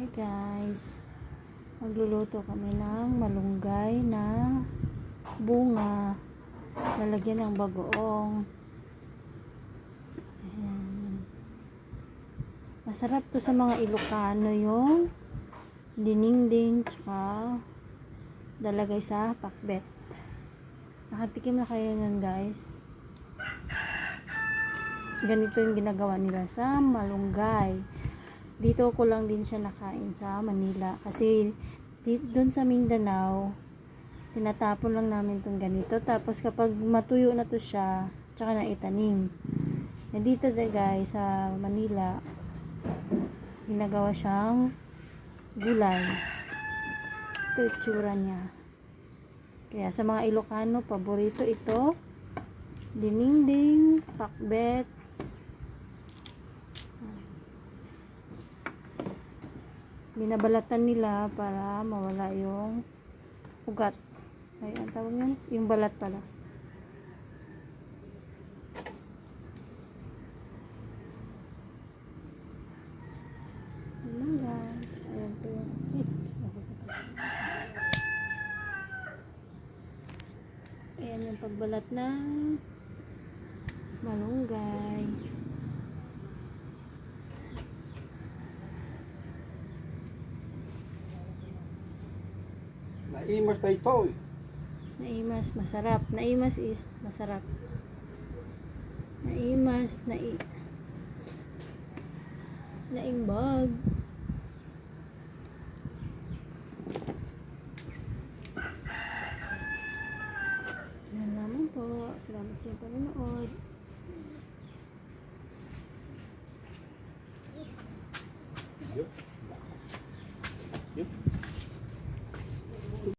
Hi guys. Magluluto kami ng malunggay na bunga. Lalagyan ng bagoong. Ayan. Masarap to sa mga Ilocano yung dininding tsaka dalagay sa pakbet. Nakatikim na kayo nun guys. Ganito yung ginagawa nila sa malunggay dito ko lang din siya nakain sa Manila. Kasi doon sa Mindanao tinatapon lang namin tong ganito. Tapos kapag matuyo na to siya tsaka na itanim. Na dito de guys sa Manila ginagawa siyang gulay. Ito itsura niya. Kaya sa mga Ilocano paborito ito. Dininding pakbet binabalatan nila para mawala yung ugat. Ay, ang tawag yun? Yung balat pala. Ayan guys. Ayan po yung... Ayan yung pagbalat ng malunggay. Naimas na ito eh. Naimas, masarap. Naimas is masarap. Naimas, nai... Naimbag. Yan naman po. Salamat sa panonood. Yep.